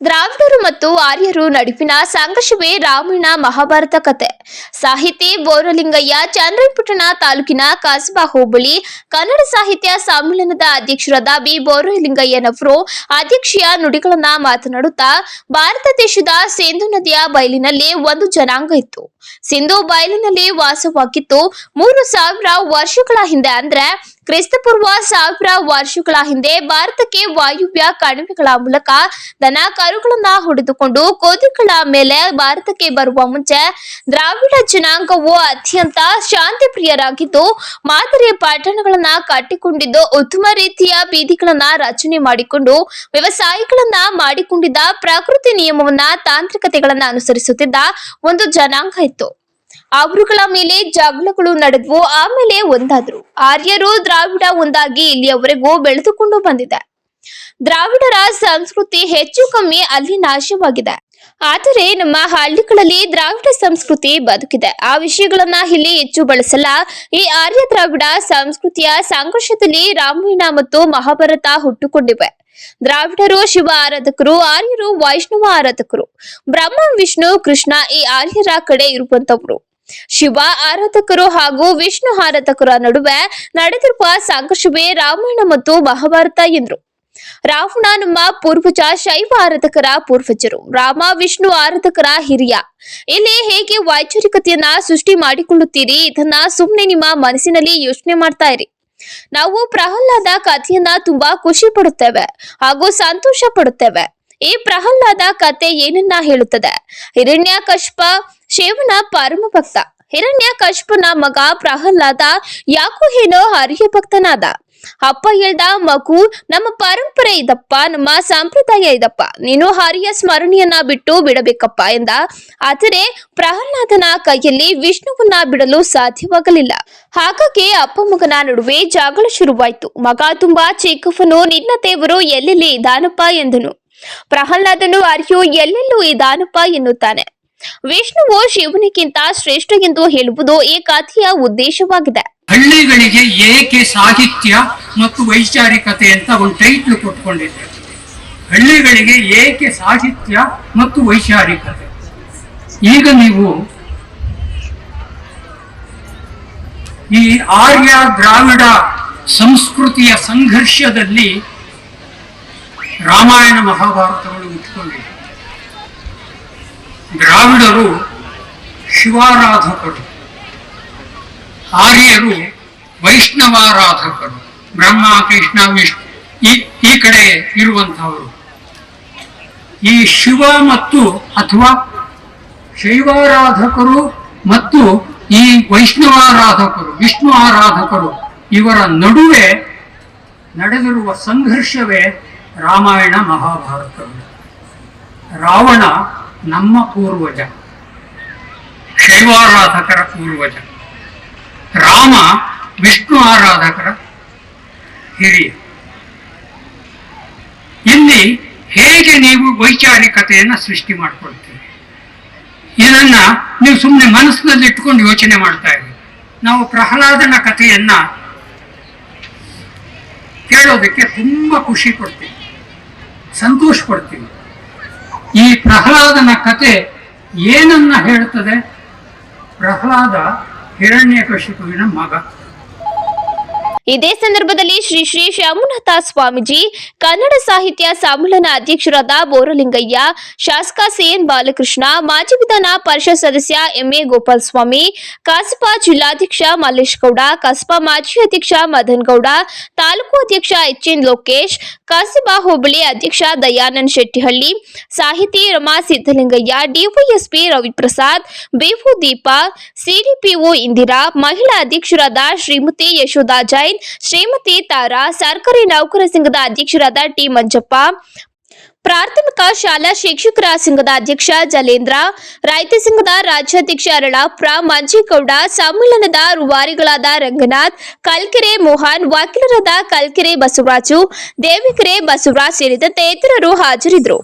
ದ್ರಾವಿಡರು ಮತ್ತು ಆರ್ಯರು ನಡುವಿನ ಸಂಘರ್ಷವೇ ರಾಮಾಯಣ ಮಹಾಭಾರತ ಕತೆ. ಸಾಹಿತಿ ಬೋರಲಿಂಗಯ್ಯ ಚಂದ್ರಪಟ್ಟಣ ತಾಲೂಕಿನ ಕಸಬಾ ಹೋಬಳಿ ಕನ್ನಡ ಸಾಹಿತ್ಯ ಸಮ್ಮೇಳನದ ಅಧ್ಯಕ್ಷರಾದ ಬಿ. ಬೋರಲಿಂಗಯ್ಯನವರು ಅಧ್ಯಕ್ಷೀಯ ನುಡಿಗಳನ್ನ ಮಾತನಾಡುತ್ತಾ, ಭಾರತ ದೇಶದ ಸಿಂಧು ನದಿಯ ಬಯಲಿನಲ್ಲಿ ಒಂದು ಜನಾಂಗ ಇತ್ತು. ಸಿಂಧು ಬಯಲಿನಲ್ಲಿ ವಾಸವಾಗಿತ್ತು ಮೂರು ಸಾವಿರ ವರ್ಷಗಳ ಹಿಂದೆ ಅಂದ್ರೆ ಕ್ರಿಸ್ತಪೂರ್ವ ಸಾವಿರ ವರ್ಷಗಳ ಹಿಂದೆ ಭಾರತಕ್ಕೆ ವಾಯುವ್ಯ ಕಣಿವೆಗಳ ಮೂಲಕ ದನ ಕರುಗಳನ್ನ ಹೊಡೆದುಕೊಂಡು ಕೋದಿಗಳ ಮೇಲೆ ಭಾರತಕ್ಕೆ ಬರುವ ಮುಂಚೆ ದ್ರಾವಿಡ ಜನಾಂಗವು ಅತ್ಯಂತ ಶಾಂತಿ ಪ್ರಿಯರಾಗಿದ್ದು ಮಾದರಿ ಪಟ್ಟಣಗಳನ್ನ ಕಟ್ಟಿಕೊಂಡಿದ್ದು, ಉತ್ತಮ ರೀತಿಯ ಬೀದಿಗಳನ್ನ ರಚನೆ ಮಾಡಿಕೊಂಡು ವ್ಯವಸಾಯಗಳನ್ನ ಮಾಡಿಕೊಂಡಿದ್ದ ಪ್ರಕೃತಿ ನಿಯಮವನ್ನ ತಾಂತ್ರಿಕತೆಗಳನ್ನ ಅನುಸರಿಸುತ್ತಿದ್ದ ಒಂದು ಜನಾಂಗ ಇತ್ತು. ಅವರುಗಳ ಮೇಲೆ ಜಗಳಗಳು ನಡೆದ್ವು. ಆಮೇಲೆ ಒಂದಾದ್ರು. ಆರ್ಯರು ದ್ರಾವಿಡ ಒಂದಾಗಿ ಇಲ್ಲಿಯವರೆಗೂ ಬೆಳೆದುಕೊಂಡು ಬಂದಿದೆ. ದ್ರಾವಿಡರ ಸಂಸ್ಕೃತಿ ಹೆಚ್ಚು ಕಮ್ಮಿ ಅಲ್ಲಿ ನಾಶವಾಗಿದೆ. ಆದರೆ ನಮ್ಮ ಹಳ್ಳಿಗಳಲ್ಲಿ ದ್ರಾವಿಡ ಸಂಸ್ಕೃತಿ ಬದುಕಿದೆ. ಆ ವಿಷಯಗಳನ್ನ ಇಲ್ಲಿ ಹೆಚ್ಚು ಬಳಸಲ್ಲ. ಈ ಆರ್ಯ ದ್ರಾವಿಡ ಸಂಸ್ಕೃತಿಯ ಸಂಘರ್ಷದಲ್ಲಿ ರಾಮಾಯಣ ಮತ್ತು ಮಹಾಭಾರತ ಹುಟ್ಟುಕೊಂಡಿವೆ. ದ್ರಾವಿಡರು ಶಿವ ಆರಾಧಕರು, ಆರ್ಯರು ವೈಷ್ಣವ ಆರಾಧಕರು. ಬ್ರಹ್ಮ, ವಿಷ್ಣು, ಕೃಷ್ಣ ಈ ಆರ್ಯರ ಕಡೆ ಇರುವಂತವರು. ಶಿವ ಆರಾಧಕರು ಹಾಗೂ ವಿಷ್ಣು ಆರಾಧಕರ ನಡುವೆ ನಡೆದಿರುವ ಸಂಘರ್ಷವೇ ರಾಮಾಯಣ ಮತ್ತು ಮಹಾಭಾರತ ಎಂದರು. ರಾವಣ ನಮ್ಮ ಪೂರ್ವಜ ಶೈವ ಆರಾಧಕರ ಪೂರ್ವಜರು, ರಾಮ, ವಿಷ್ಣು ಆರಾಧಕರ ಹಿರಿಯ. ಇಲ್ಲಿ ಹೇಗೆ ವೈಚಾರಿಕತೆಯನ್ನ ಸೃಷ್ಟಿ ಮಾಡಿಕೊಳ್ಳುತ್ತೀರಿ? ಇದನ್ನ ಸುಮ್ಮನೆ ನಿಮ್ಮ ಮನಸ್ಸಿನಲ್ಲಿ ಯೋಚನೆ ಮಾಡ್ತಾ ಇರಿ. ನಾವು ಪ್ರಹ್ಲಾದ ಕಥೆಯನ್ನ ತುಂಬಾ ಖುಷಿ ಪಡುತ್ತೇವೆ ಹಾಗೂ ಸಂತೋಷ ಪಡುತ್ತೇವೆ. ಈ ಪ್ರಹ್ಲಾದ ಕತೆ ಏನನ್ನ ಹೇಳುತ್ತದೆ? ಹಿರಣ್ಯ ಕಶ್ಪ ಶಿವನ ಪರಮ ಭಕ್ತ ಹಿರಣ್ಯ ಕಶ್ಪನ ಮಗ ಪ್ರಹ್ಲಾದ ಯಾಕೋ ಏನೋ ಹರಿಯ ಭಕ್ತನಾದ. ಅಪ್ಪ ಹೇಳ್ದ ಮಗು, ನಮ್ಮ ಪರಂಪರೆ ಇದಪ್ಪ, ನಮ್ಮ ಸಂಪ್ರದಾಯ ಇದಪ್ಪ. ನೀನು ಹರಿಯ ಸ್ಮರಣೆಯನ್ನ ಬಿಟ್ಟು ಬಿಡಬೇಕಪ್ಪ ಎಂದ. ಆದರೆ ಪ್ರಹ್ಲಾದನ ಕೈಯಲ್ಲಿ ವಿಷ್ಣುವನ್ನ ಬಿಡಲು ಸಾಧ್ಯವಾಗಲಿಲ್ಲ. ಹಾಗಾಗಿ ಅಪ್ಪ ಮಗನ ನಡುವೆ ಜಗಳ ಶುರುವಾಯ್ತು. ಮಗ ತುಂಬಾ ಚಿಕ್ಕವನು, ನಿನ್ನ ದೇವರು ಎಲ್ಲೆಲ್ಲಿ ಇದಾನಪ್ಪ ಎಂದನು. ಪ್ರಹ್ಲಾದನು ಅರ್ಯು, ಎಲ್ಲೆಲ್ಲೂ ಇದಾನಪ್ಪ ಎನ್ನುತ್ತಾನೆ. ವಿಷ್ಣುವು ಶಿವನಿಗಿಂತ ಶ್ರೇಷ್ಠ ಎಂದು ಹೇಳುವುದು ಈ ಕಥೆಯ ಉದ್ದೇಶವಾಗಿದೆ. ಹಳ್ಳಿಗಳಿಗೆ ಏಕೆ ಸಾಹಿತ್ಯ ಮತ್ತು ವೈಚಾರಿಕತೆ ಅಂತ ಒಂದು ಟೈಟ್ಲ್ ಕೊಟ್ಕೊಂಡಿದ್ದೇವೆ ಹಳ್ಳಿಗಳಿಗೆ ಏಕೆ ಸಾಹಿತ್ಯ ಮತ್ತು ವೈಚಾರಿಕತೆ? ಈಗ ನೀವು ಈ ಆರ್ಯ ದ್ರಾವಿಡ ಸಂಸ್ಕೃತಿಯ ಸಂಘರ್ಷದಲ್ಲಿ ರಾಮಾಯಣ ಮಹಾಭಾರತಗಳು ಹುಟ್ಟಿಕೊಂಡಿವೆ ದ್ರಾವಿಡರು ಶಿವಾರಾಧಕರು. ಆರ್ಯರು ವೈಷ್ಣವಾರಾಧಕರು. ಬ್ರಹ್ಮ, ಕೃಷ್ಣ, ವಿಷ್ಣು ಈ ಈ ಕಡೆ ಇರುವಂತಹವರು ಈ ಶಿವ ಮತ್ತು ಅಥವಾ ಶೈವಾರಾಧಕರು ಮತ್ತು ಈ ವೈಷ್ಣವಾರಾಧಕರು, ವಿಷ್ಣು ಆರಾಧಕರು ಇವರ ನಡುವೆ ನಡೆದಿರುವ ಸಂಘರ್ಷವೇ ರಾಮಾಯಣ ಮಹಾಭಾರತ ರಾವಣ ನಮ್ಮ ಪೂರ್ವಜ. ಶೈವಾರಾಧಕರ ಪೂರ್ವಜ. ರಾಮ ವಿಷ್ಣು ಆರಾಧಕರ ಹಿರಿಯ. ಇಲ್ಲಿ ಹೇಗೆ ನೀವು ವೈಚಾರಿಕತೆಯನ್ನು ಸೃಷ್ಟಿ ಮಾಡಿಕೊಳ್ತೀರಿ? ಇದನ್ನ ನೀವು ಸುಮ್ಮನೆ ಮನಸ್ಸಿನಲ್ಲಿ ಇಟ್ಕೊಂಡು ಯೋಚನೆ ಮಾಡ್ತಾ ಇದ್ದೀವಿ ನಾವು ಪ್ರಹ್ಲಾದನ ಕಥೆಯನ್ನ ಕೇಳೋದಕ್ಕೆ ತುಂಬಾ ಖುಷಿ ಕೊಡ್ತೀವಿ. ಸಂತೋಷ ಪಡ್ತೀವಿ. ಈ ಪ್ರಹ್ಲಾದನ ಕತೆ ಏನನ್ನ ಹೇಳ್ತದೆ ಪ್ರಹ್ಲಾದ ಹಿರಣ್ಯಕಶಿಪುವಿನ ಮಗ. ಇದೇ ಸಂದರ್ಭದಲ್ಲಿ ಶ್ರೀ ಶ್ರೀ ಶಾಮುನಾಥ ಸ್ವಾಮೀಜಿ, ಕನ್ನಡ ಸಾಹಿತ್ಯ ಸಮ್ಮೇಳನ ಅಧ್ಯಕ್ಷರಾದ ಬೋರಲಿಂಗಯ್ಯ, ಶಾಸಕ ಸಿಎನ್ ಬಾಲಕೃಷ್ಣ, ಮಾಜಿ ವಿಧಾನ ಪರಿಷತ್ ಸದಸ್ಯ ಎಂಎ ಗೋಪಾಲ್ ಸ್ವಾಮಿ ಕಸಪಾ ಜಿಲ್ಲಾಧ್ಯಕ್ಷ ಮಲ್ಲೇಶ್ ಗೌಡ ಕಸಬಾ ಮಾಜಿ ಅಧ್ಯಕ್ಷ ಮದನ್ ಗೌಡ ತಾಲೂಕು ಅಧ್ಯಕ್ಷ ಎಚ್ಎನ್ ಲೋಕೇಶ್, ಕಸಬಾ ಹೋಬಳಿ ಅಧ್ಯಕ್ಷ ದಯಾನಂದ್ ಶೆಟ್ಟಿಹಳ್ಳಿ, ಸಾಹಿತಿ ರಮಾ ಸಿದ್ದಲಿಂಗಯ್ಯ, ಡಿವೈಎಸ್ಪಿ ರವಿಪ್ರಸಾದ್, ಬೇವು ದೀಪಾ ಸಿಡಿಪಿಒ ಇಂದಿರಾ, ಮಹಿಳಾ ಅಧ್ಯಕ್ಷರಾದ ಶ್ರೀಮತಿ ಯಶೋಧಾ ಜೈನ್ ಶ್ರೀಮತಿ ತಾರಾ ಸರ್ಕಾರಿ ನೌಕರ ಸಂಘದ ಅಧ್ಯಕ್ಷರಾದ ಟಿ ಮಂಜಪ್ಪ, ಪ್ರಾಥಮಿಕ ಶಾಲಾ ಶಿಕ್ಷಕರ ಸಂಘದ ಅಧ್ಯಕ್ಷ ಜಲೇಂದ್ರ, ರೈತ ಸಂಘದ ರಾಜ್ಯಾಧ್ಯಕ್ಷ ಅರಳಾಪುರ ಮಂಜೇಗೌಡ, ಸಮ್ಮೇಳನದ ರೂವಾರಿಗಳಾದ ರಂಗನಾಥ್, ಕಲ್ಕೆರೆ ಮೋಹನ್, ವಕೀಲರಾದ ಕಲ್ಕೆರೆ ಬಸವರಾಜು, ದೇವಿಕೆರೆ ಬಸವರಾಜ್ ಸೇರಿದಂತೆ ಇತರರು ಹಾಜರಿದ್ದರು.